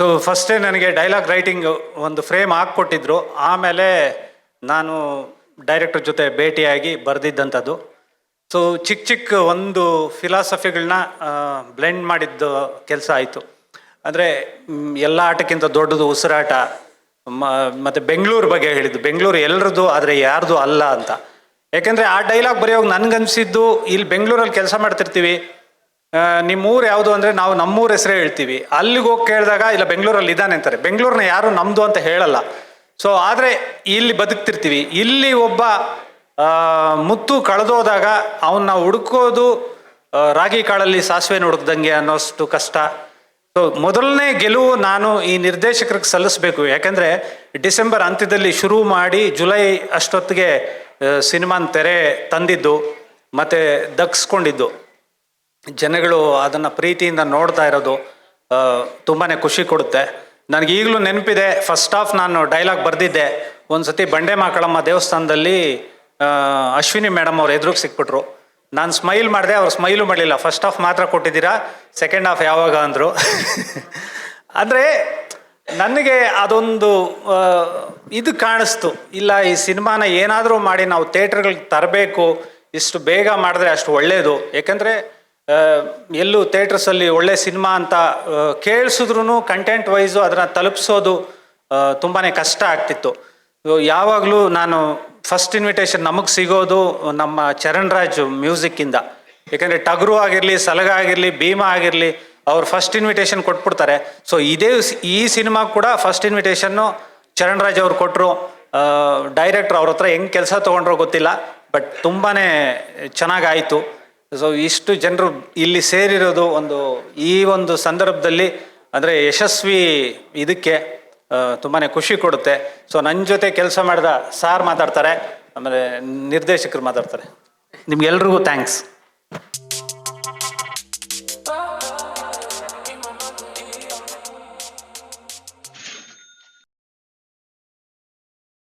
So ಫಸ್ಟೇ ನನಗೆ dialogue writing ಒಂದು ಫ್ರೇಮ್ ಹಾಕ್ಕೊಟ್ಟಿದ್ರು. ಆಮೇಲೆ ನಾನು ಡೈರೆಕ್ಟರ್ ಜೊತೆ ಭೇಟಿಯಾಗಿ ಬರೆದಿದ್ದಂಥದ್ದು. ಸೊ ಚಿಕ್ಕ ಚಿಕ್ಕ ಒಂದು ಫಿಲಾಸಫಿಗಳನ್ನ ಬ್ಲೆಂಡ್ ಮಾಡಿದ್ದು ಕೆಲಸ ಆಯಿತು. ಅಂದರೆ ಎಲ್ಲ ಆಟಕ್ಕಿಂತ ದೊಡ್ಡದು ಉಸಿರಾಟ ಮತ್ತು ಬೆಂಗಳೂರು ಬಗ್ಗೆ ಹೇಳಿದ್ದು. ಬೆಂಗಳೂರು ಎಲ್ರದ್ದು, ಆದರೆ ಯಾರ್ದು ಅಲ್ಲ ಅಂತ. ಯಾಕೆಂದರೆ, ಆ ಡೈಲಾಗ್ ಬರೆಯೋವಾಗ ನನಗನ್ಸಿದ್ದು, ಇಲ್ಲಿ ಬೆಂಗಳೂರಲ್ಲಿ ಕೆಲಸ ಮಾಡ್ತಿರ್ತೀವಿ. ಆ, ನಿಮ್ಮ ಊರು ಯಾವುದು ಅಂದರೆ ನಾವು ನಮ್ಮೂರ ಹೆಸರೇ ಹೇಳ್ತೀವಿ. ಅಲ್ಲಿಗೆ ಹೋಗಿ ಕೇಳಿದಾಗ ಇಲ್ಲ ಬೆಂಗಳೂರಲ್ಲಿ ಇದ್ದಾನೆ ಅಂತಾರೆ. ಬೆಂಗಳೂರನ್ನ ಯಾರು ನಮ್ಮದು ಅಂತ ಹೇಳಲ್ಲ. ಸೊ ಆದರೆ ಇಲ್ಲಿ ಬದುಕ್ತಿರ್ತೀವಿ. ಇಲ್ಲಿ ಒಬ್ಬ ಮುತ್ತು ಕಳೆದೋದಾಗ ಅವನ್ನ ಹುಡುಕೋದು ರಾಗಿ ಕಾಳಲ್ಲಿ ಸಾಸಿವೆನ ಹುಡುಕ್ದಂಗೆ ಅನ್ನೋಷ್ಟು ಕಷ್ಟ. ಸೊ ಮೊದಲನೇ ಗೆಲುವು ನಾನು ಈ ನಿರ್ದೇಶಕರಿಗೆ ಸಲ್ಲಿಸಬೇಕು. ಯಾಕೆಂದರೆ ಡಿಸೆಂಬರ್ ಅಂತ್ಯದಲ್ಲಿ ಶುರು ಮಾಡಿ ಜುಲೈ ಅಷ್ಟೊತ್ತಿಗೆ ಸಿನಿಮಾನ ತೆರೆ ತಂದಿದ್ದು ಮತ್ತು ದಕ್ಸ್ಕೊಂಡಿದ್ದು ಜನಗಳು ಅದನ್ನು ಪ್ರೀತಿಯಿಂದ ನೋಡ್ತಾ ಇರೋದು ತುಂಬಾ ಖುಷಿ ಕೊಡುತ್ತೆ. ನನಗೆ ಈಗಲೂ ನೆನಪಿದೆ ಫಸ್ಟ್ ಆಫ್ ನಾನು ಡೈಲಾಗ್ ಬರೆದಿದ್ದೆ. ಒಂದು ಸತಿ ಬಂಡೆ ಮಾಕಳಮ್ಮ ದೇವಸ್ಥಾನದಲ್ಲಿ ಅಶ್ವಿನಿ ಮೇಡಮ್ ಅವ್ರು ಎದುರಿಗೆ ಸಿಕ್ಬಿಟ್ರು. ನಾನು ಸ್ಮೈಲ್ ಮಾಡಿದೆ, ಅವ್ರು ಸ್ಮೈಲು ಮಾಡಲಿಲ್ಲ. ಫಸ್ಟ್ ಹಾಫ್ ಮಾತ್ರ ಕೊಟ್ಟಿದ್ದೀರಾ ಸೆಕೆಂಡ್ ಹಾಫ್ ಯಾವಾಗ ಅಂದರು. ಅಂದರೆ ನನಗೆ ಅದೊಂದು ಇದು ಕಾಣಿಸ್ತು. ಇಲ್ಲ, ಈ ಸಿನಿಮಾನ ಏನಾದರೂ ಮಾಡಿ ನಾವು ಥಿಯೇಟ್ರ್ಗಳಿಗೆ ತರಬೇಕು, ಇಷ್ಟು ಬೇಗ ಮಾಡಿದ್ರೆ ಅಷ್ಟು ಒಳ್ಳೆಯದು ಯಾಕಂದರೆ ಎಲ್ಲೂ ಥಿಯೇಟ್ರಸಲ್ಲಿ ಒಳ್ಳೆ ಸಿನಿಮಾ ಅಂತ ಕೇಳಿಸಿದ್ರು ಕಂಟೆಂಟ್ ವೈಸು ಅದನ್ನು ತಲುಪಿಸೋದು ತುಂಬಾ ಕಷ್ಟ ಆಗ್ತಿತ್ತು. ಯಾವಾಗಲೂ ನಾನು ಫಸ್ಟ್ ಇನ್ವಿಟೇಷನ್ ನಮಗೆ ಸಿಗೋದು ನಮ್ಮ ಚರಣ್ ರಾಜ್ ಮ್ಯೂಸಿಕ್ಕಿಂದ ಯಾಕಂದರೆ ಟಗರು ಆಗಿರಲಿ, ಸಲಗ ಆಗಿರಲಿ, ಭೀಮಾ ಆಗಿರಲಿ, ಅವ್ರು ಫಸ್ಟ್ ಇನ್ವಿಟೇಷನ್ ಕೊಟ್ಬಿಡ್ತಾರೆ. ಸೊ ಇದೇ ಈ ಸಿನಿಮಾ ಕೂಡ ಫಸ್ಟ್ ಇನ್ವಿಟೇಷನ್ನು ಚರಣ್ ರಾಜ್ ಅವ್ರು ಕೊಟ್ಟರು ಡೈರೆಕ್ಟ್ರ್ ಅವ್ರ ಹತ್ರ ಹೆಂಗೆ ಕೆಲಸ ತೊಗೊಂಡ್ರೋ ಗೊತ್ತಿಲ್ಲ ಬಟ್ ತುಂಬಾ ಚೆನ್ನಾಗಾಯಿತು ಸೊ ಇಷ್ಟು ಜನರು ಇಲ್ಲಿ ಸೇರಿರೋದು ಒಂದು ಈ ಒಂದು ಸಂದರ್ಭದಲ್ಲಿ ಅಂದರೆ ಯಶಸ್ವಿ ಇದಕ್ಕೆ ತುಂಬಾ ಖುಷಿ ಕೊಡುತ್ತೆ. ಸೊ ನನ್ನ ಜೊತೆ ಕೆಲಸ ಮಾಡಿದ ಸಾರ್ ಮಾತಾಡ್ತಾರೆ, ಆಮೇಲೆ ನಿರ್ದೇಶಕರು ಮಾತಾಡ್ತಾರೆ. ನಿಮ್ಗೆಲ್ರಿಗೂ ಥ್ಯಾಂಕ್ಸ್